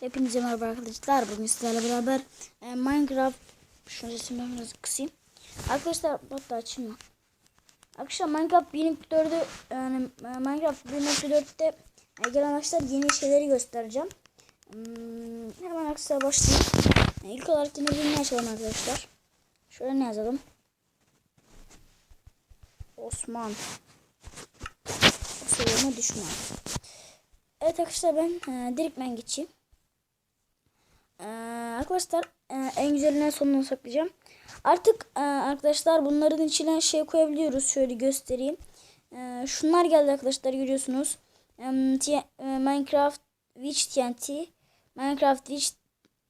Hepinize merhaba arkadaşlar. Bugün sizlerle beraber e, Minecraft şunu resimden biraz kısayım. Arkadaşlar hatta açayım mı? Arkadaşlar Minecraft 1.4'ü yani e, Minecraft 1.4'te e, gelen arkadaşlar yeni şeyleri göstereceğim. Hmm, hemen arkadaşlar başlayayım. E, ilk olarak yine birini açalım arkadaşlar. Şöyle ne yazalım? Osman. Seviyeme düşman. Evet arkadaşlar ben e, direkt ben geçeyim. Ee, arkadaşlar e, en güzelinden sonuna saklayacağım. Artık e, arkadaşlar bunların içine şey koyabiliyoruz. Şöyle göstereyim. E, şunlar geldi arkadaşlar görüyorsunuz. E, Minecraft Witch TNT, Minecraft Witch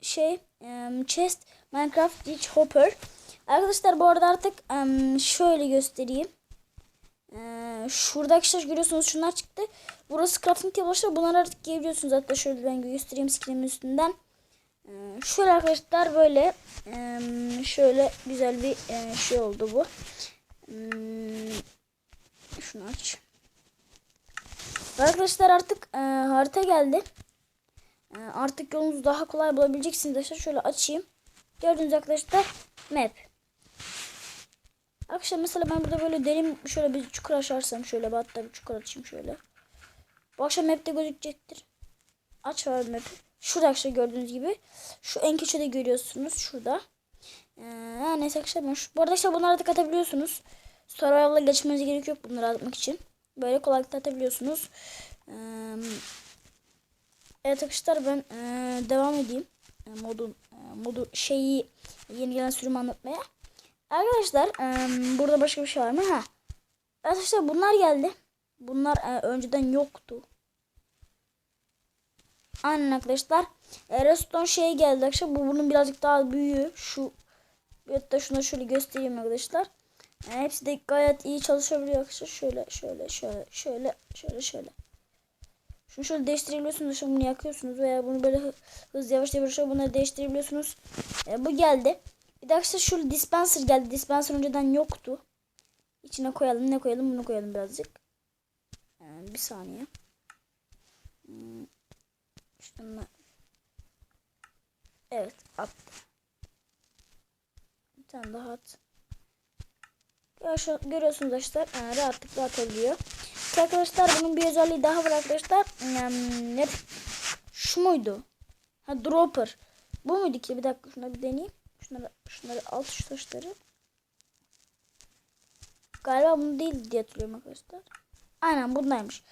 şey e, chest, Minecraft Witch Hopper. Arkadaşlar bu arada artık e, şöyle göstereyim. Ee, şurada arkadaşlar görüyorsunuz şunlar çıktı. Burası crafting tablosu. Bunları artık giyebiliyorsunuz. Hatta şöyle ben göstereyim skinimin üstünden. Ee, şöyle arkadaşlar böyle şöyle güzel bir ee, şey oldu bu. Hmm, şunu aç. Arkadaşlar artık ee, harita geldi. Ee, artık yolunuzu daha kolay bulabileceksiniz arkadaşlar. Şöyle açayım. Gördüğünüz arkadaşlar map. Arkadaşlar mesela ben burada böyle derin şöyle bir çukur açarsam şöyle hatta bir çukur açayım şöyle. Bu akşam map'te gözükecektir. Aç var map'i. Şurada arkadaşlar gördüğünüz gibi. Şu en köşede görüyorsunuz şurada. Ee, neyse arkadaşlar ben şu, bu arada arkadaşlar bunları da atabiliyorsunuz. Survival'a geçmenize gerek yok bunları atmak için. Böyle kolaylıkla atabiliyorsunuz. Ee, evet arkadaşlar ben ee, devam edeyim. E, modun e, modu şeyi yeni gelen sürümü anlatmaya. Arkadaşlar e, burada başka bir şey var mı? Ha. Arkadaşlar bunlar geldi. Bunlar e, önceden yoktu. Aynen arkadaşlar. E, Redstone şey geldi arkadaşlar. Bu bunun birazcık daha büyüğü. Şu hatta şunu şöyle göstereyim arkadaşlar. E, hepsi de gayet iyi çalışabiliyor arkadaşlar. Şöyle şöyle şöyle şöyle şöyle şöyle. Şunu şöyle değiştirebiliyorsunuz. Şimdi bunu yakıyorsunuz veya bunu böyle hı- hızlı yavaş yavaş bunları değiştirebiliyorsunuz. E, bu geldi. Bir de arkadaşlar şöyle dispenser geldi. Dispenser önceden yoktu. İçine koyalım. Ne koyalım? Bunu koyalım birazcık. Ee, bir saniye. Hmm. Şununla. Evet. At. Bir tane daha at. Görüyorsunuz arkadaşlar. Ee, rahatlıkla atabiliyor. Arkadaşlar bunun bir özelliği daha var arkadaşlar. Ne? Şu muydu? Ha dropper. Bu muydu ki? Bir dakika şuna bir deneyeyim. Şunları, şunları alt şu taşları. Galiba bunu değil diye hatırlıyorum arkadaşlar. Aynen bundaymış.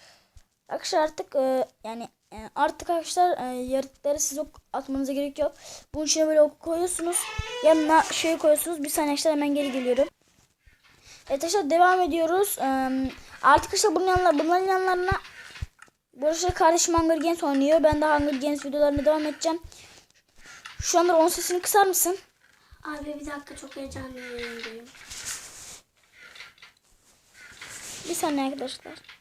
Arkadaşlar artık e, yani e, artık arkadaşlar e, yaratıkları siz ok atmanıza gerek yok. Bunun içine böyle ok koyuyorsunuz. Yanına şey koyuyorsunuz. Bir saniye arkadaşlar hemen geri geliyorum. Evet arkadaşlar devam ediyoruz. E, artık arkadaşlar bunun yanına, bunların yanlarına Burası kardeşim Hunger Games oynuyor. Ben de Hunger Games videolarına devam edeceğim. Şu anda onun sesini kısar mısın? Abi bir dakika çok heyecanlıyım. Bir saniye arkadaşlar.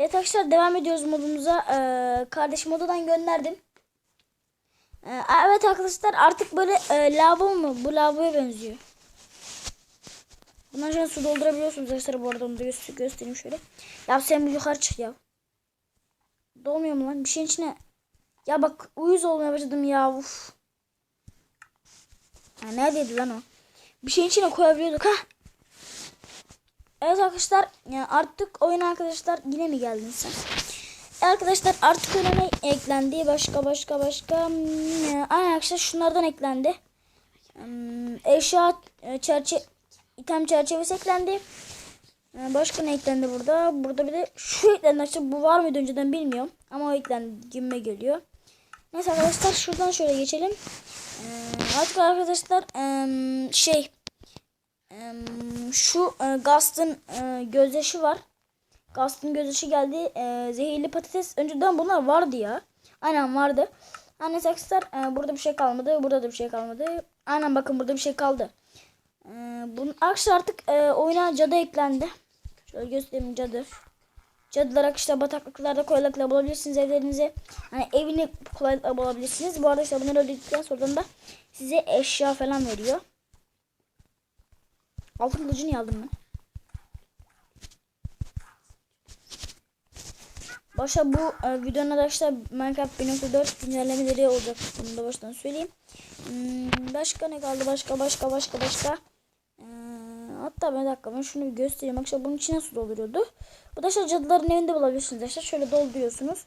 Evet arkadaşlar devam ediyoruz modumuza. Ee, kardeşim odadan gönderdim. Ee, evet arkadaşlar artık böyle e, lavabo mu? Bu lavaboya benziyor. Bundan sonra su doldurabiliyorsunuz arkadaşlar bu arada onu da gö- göstereyim şöyle. Ya sen bir yukarı çık ya. Dolmuyor mu lan? Bir şeyin içine. Ya bak uyuz olmaya başladım ya. Uf. Ha, neredeydi lan o? Bir şeyin içine koyabiliyorduk ha. Evet arkadaşlar artık oyun arkadaşlar yine mi geldin sen? Arkadaşlar artık oyuna eklendi? Başka başka başka. Hmm, Aynen arkadaşlar şunlardan eklendi. Hmm, Eşya e, çerçe item çerçevesi eklendi. E, Başka ne eklendi burada? Burada bir de şu eklendi arkadaşlar. Bu var mıydı önceden bilmiyorum. Ama o eklendi gibime geliyor. Neyse arkadaşlar şuradan şöyle geçelim. E, Artık arkadaşlar şey şu e, Gast'ın e, gözyaşı var. Gast'ın gözyaşı geldi. E, zehirli patates. Önceden bunlar vardı ya. Aynen vardı. Anne arkadaşlar burada bir şey kalmadı. Burada da bir şey kalmadı. Aynen bakın burada bir şey kaldı. Bunun arkadaşlar artık oyuna cadı eklendi. Şöyle göstereyim cadı. Cadılar arkadaşlar bataklıklarda kolaylıkla bulabilirsiniz evlerinize. Hani evini kolaylıkla bulabilirsiniz. Bu arada işte bunları ödedikten sonra da size eşya falan veriyor. Altın kılıcı niye aldım ben? Başa bu e, videonun arkadaşlar Minecraft 1.4 güncellemeleri olacak. Bunu da baştan söyleyeyim. Hmm, başka ne kaldı? Başka başka başka başka. Ee, hatta bir dakika ben şunu göstereyim. Arkadaşlar bunun içine su dolduruyordu. Bu da işte cadıların evinde bulabilirsiniz. arkadaşlar. şöyle dolduruyorsunuz.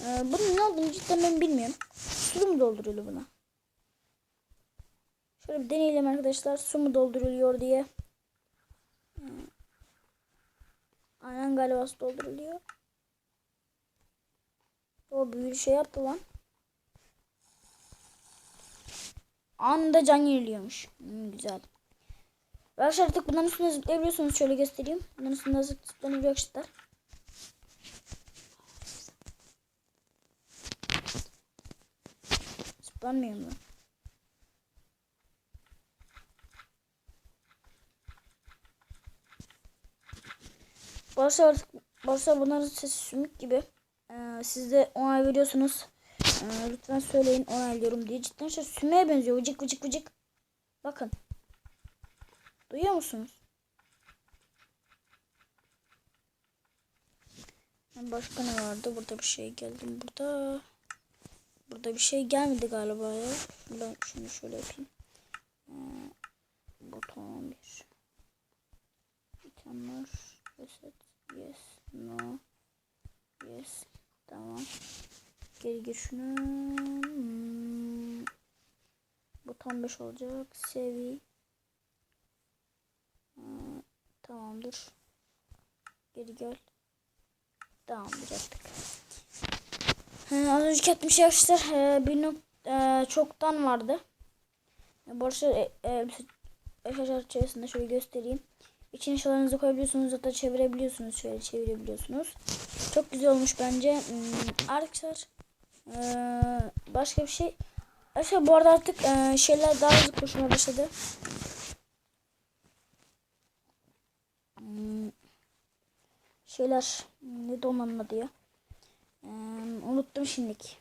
Ee, bunun ne olduğunu cidden ben bilmiyorum. Su mu dolduruyordu buna? Şöyle bir deneyelim arkadaşlar. Su mu dolduruluyor diye. Hmm. Aynen galiba su dolduruluyor. O büyülü şey yaptı lan. Anında can yeniliyormuş. Hmm, güzel. Arkadaşlar artık bunların üstüne zıplayabiliyorsunuz. Şöyle göstereyim. Bunların üstünde zıp- zıplanabiliyor arkadaşlar. Zıplanmıyor mu? Barış'a artık Barış'a bunların sesi sümük gibi. Ee, siz de onay veriyorsunuz. Ee, lütfen söyleyin onaylıyorum diye. Cidden şey sümüğe benziyor. Vıcık vıcık vıcık. Bakın. Duyuyor musunuz? Başka ne vardı? Burada bir şey geldi. mi? Burada burada bir şey gelmedi galiba ya. Şuradan şunu şöyle yapayım. Ee, buton bir. İtemler. Reset. Yes. No. Yes. Tamam. Geri gir şunu. Hmm. Buton 5 olacak. Sevi. Tamamdır. Geri gel. Tamamdır yaptık. Ee, az yaptığım şey arkadaşlar bir nok e, çoktan vardı. E, bu arada e, e, arkadaşlar çevresinde şöyle göstereyim. İçine şalarınızı koyabiliyorsunuz hatta çevirebiliyorsunuz. Şöyle çevirebiliyorsunuz. Çok güzel olmuş bence. Hmm, arkadaşlar başka bir şey. Arkadaşlar bu arada artık şeyler daha hızlı koşmaya başladı. Hmm, şeyler ne ya. Ee, unuttum şimdilik.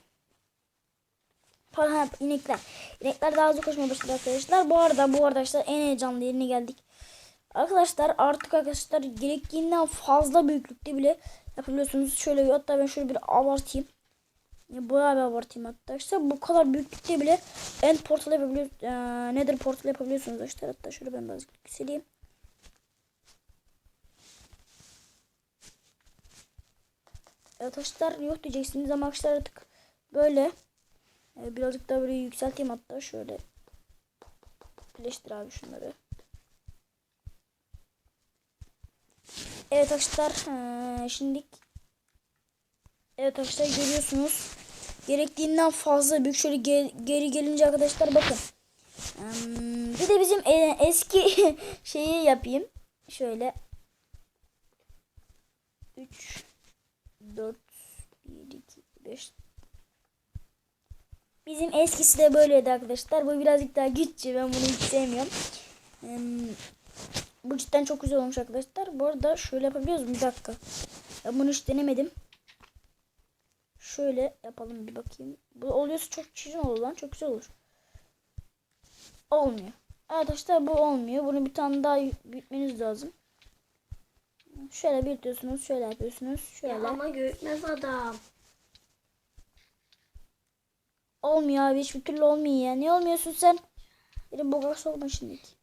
Pardon inekler. İnekler daha hızlı koşmaya başladı arkadaşlar. Bu arada bu arkadaşlar en heyecanlı yerine geldik. Arkadaşlar artık arkadaşlar gerektiğinden fazla büyüklükte bile yapabiliyorsunuz. Şöyle bir hatta ben şöyle bir abartayım. Ya bayağı bir abartayım hatta. İşte bu kadar büyüklükte bile end portal yapabiliyorsunuz. Ee, nether portal yapabiliyorsunuz arkadaşlar. Hatta şöyle ben birazcık yükseleyim. Arkadaşlar yok diyeceksiniz ama arkadaşlar artık böyle birazcık daha böyle yükselteyim hatta şöyle. Birleştir abi şunları. Evet arkadaşlar ee, şimdi Evet arkadaşlar görüyorsunuz. Gerektiğinden fazla büyük şöyle gel- geri gelince arkadaşlar bakın. Hmm, bir de bizim e- eski şeyi yapayım. Şöyle 3 4 1 2 5 Bizim eskisi de böyleydi arkadaşlar. Bu birazcık daha güçlü. Ben bunu hiç sevmiyorum. Hmm, bu cidden çok güzel olmuş arkadaşlar. Bu arada şöyle yapabiliyoruz mu? Bir dakika. Ben bunu hiç denemedim. Şöyle yapalım bir bakayım. Bu oluyorsa çok şirin olur lan. Çok güzel olur. Olmuyor. Arkadaşlar bu olmuyor. Bunu bir tane daha büyütmeniz lazım. Şöyle büyütüyorsunuz. Şöyle yapıyorsunuz. Şöyle. Ya ama gökmez adam. Olmuyor abi. Hiçbir türlü olmuyor ya. Ne olmuyorsun sen? Benim boga sokma şimdilik.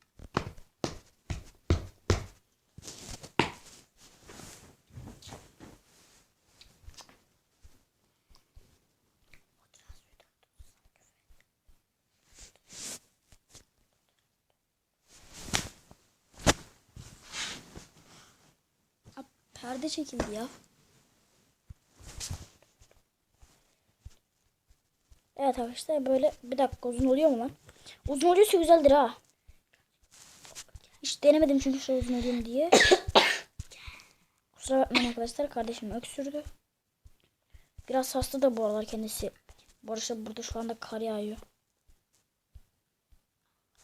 Perde çekildi ya. Evet arkadaşlar böyle bir dakika uzun oluyor mu lan? Uzun oluyorsa güzeldir ha. Hiç denemedim çünkü şu uzun oluyor mu diye. Kusura bakmayın arkadaşlar kardeşim öksürdü. Biraz hasta da bu aralar kendisi. Bu arada burada şu anda kar yağıyor.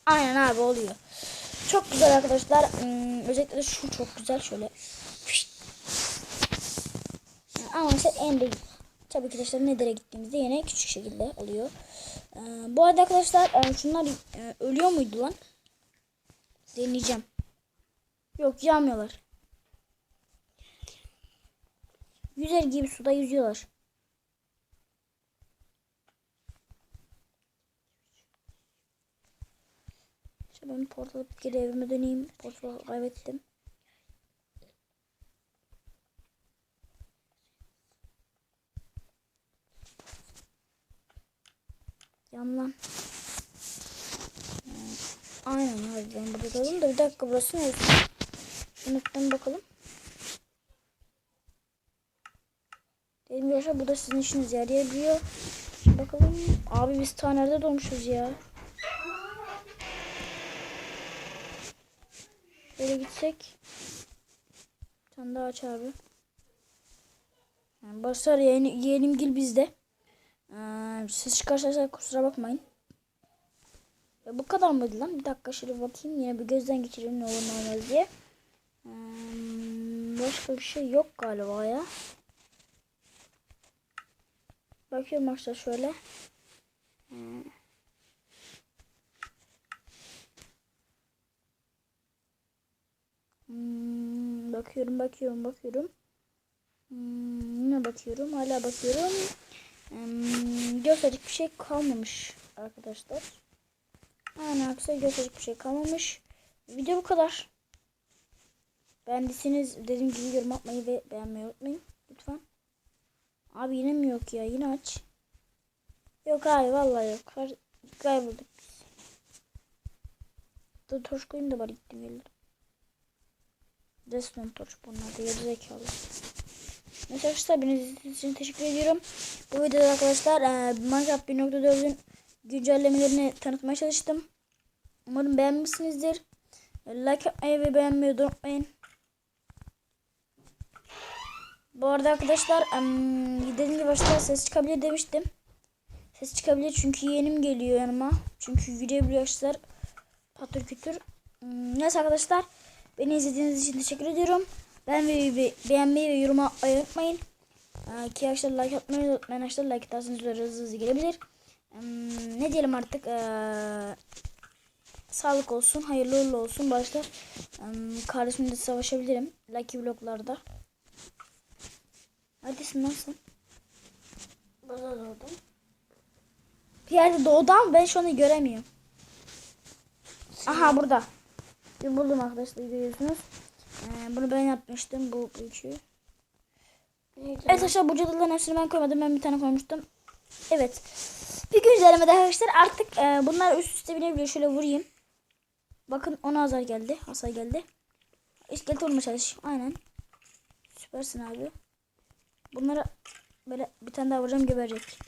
Aynen abi oluyor. Çok güzel arkadaşlar. Hmm, özellikle şu çok güzel şöyle. Ama mesela en tabii ki işte Nether'e gittiğimizde yine küçük şekilde oluyor. Ee, bu arada arkadaşlar e, şunlar e, ölüyor muydu lan? Deneyeceğim. Yok yanmıyorlar. Yüzer gibi suda yüzüyorlar. İşte ben portal geri evime döneyim. Portal kaybettim. Yan lan. Ee, Aynen burada kaldım da bir dakika burası neresi? Unuttum bakalım. Dedim yaşa bu da sizin işiniz yarayabiliyor. Bakalım. Abi biz ta nerede doğmuşuz ya? Böyle gitsek. Bir tane daha aç abi. Yani Basar yeğeni, yeğenim gil bizde. Ee, ses çıkarsa kusura bakmayın. Ya bu kadar mıydı lan? Bir dakika şöyle bakayım. Yine bir gözden geçirelim ne olur ne olmaz diye. Hmm, başka bir şey yok galiba ya. Bakıyorum arkadaşlar şöyle. Hmm, bakıyorum bakıyorum bakıyorum. Hmm, yine bakıyorum hala bakıyorum. Gösterecek bir şey kalmamış arkadaşlar. Aynen arkadaşlar gösterecek bir şey kalmamış. Video bu kadar. Beğendiyseniz dediğim gibi yorum atmayı ve beğenmeyi unutmayın. Lütfen. Abi yine mi yok ya? Yine aç. Yok abi vallahi yok. Kaybolduk biz. Dur torç koyayım da bari gittim geldim. Resmen torç bunlar da yarı zekalı. Neyse arkadaşlar beni izlediğiniz için teşekkür ediyorum. Bu videoda arkadaşlar e, Minecraft 1.4'ün güncellemelerini tanıtmaya çalıştım. Umarım beğenmişsinizdir. E, Like yapmayı ve beğenmeyi unutmayın. Bu arada arkadaşlar em, dediğim gibi başta ses çıkabilir demiştim. Ses çıkabilir çünkü yeğenim geliyor yanıma. Çünkü yürüyebiliyor arkadaşlar. Patır kütür. Hmm, Neyse arkadaşlar. Beni izlediğiniz için teşekkür ediyorum. Ben be- beğenmeyi ve yorum atmayı unutmayın. Ki arkadaşlar like atmayı unutmayın. Arkadaşlar like atarsanız hızlı hızlı gelebilir. Hmm, ne diyelim artık. Sağlık olsun. Hayırlı uğurlu olsun. Başlar. Hmm, kardeşimle savaşabilirim. Lucky bloklarda. Neredesin sen? Burada doğdum. Bir yerde doğdu ama ben şu anda göremiyorum. Aha burada. Bir buldum arkadaşlar görüyorsunuz. Ee, bunu ben yapmıştım bu. Neydi? Evet arkadaşlar bu cadıların hepsini ben koymadım. Ben bir tane koymuştum. Evet. Bir güncellemede arkadaşlar artık e, bunlar üst üste binebiliyor. Şöyle vurayım. Bakın ona hasar geldi. Hasar geldi. İskelet olma çalış. Aynen. Süpersin abi. Bunlara böyle bir tane daha vuracağım geberecek.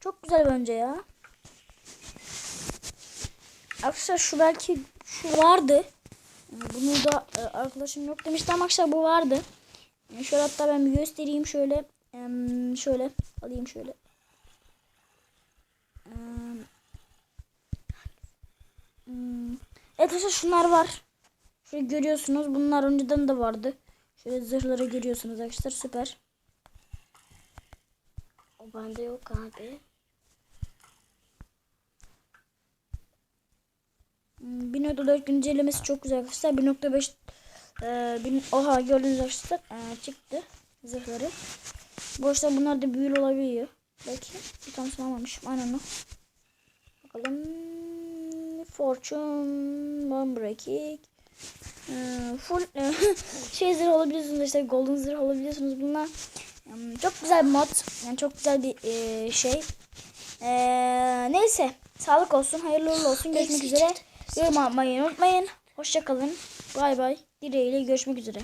Çok güzel bence ya. Arkadaşlar şu belki şu vardı. Bunu da e, arkadaşım yok demişti ama arkadaşlar bu vardı. Şöyle hatta ben göstereyim şöyle. Şöyle alayım şöyle. Hmm. Evet arkadaşlar şunlar var. Şöyle görüyorsunuz. Bunlar önceden de vardı. Şöyle zırhları görüyorsunuz arkadaşlar. Süper. O bende yok abi. 1.4 güncellemesi çok güzel arkadaşlar. 1.5 e, bin- oha gördüğünüz arkadaşlar e, çıktı zırhları. Bu arada bunlar da büyülü olabiliyor. Belki bir tanesini almamışım. Aynen o. Bakalım. Fortune, One Breaking. E, full e, şey zırh olabiliyorsunuz işte golden zırh olabiliyorsunuz bunlar. Hmm, çok güzel bir mod. Yani çok güzel bir e, şey. E, neyse. Sağlık olsun. Hayırlı uğurlu olsun. Görüşmek üzere. Yorum atmayı unutmayın. Hoşçakalın. Bay bay. Dileğiyle görüşmek üzere.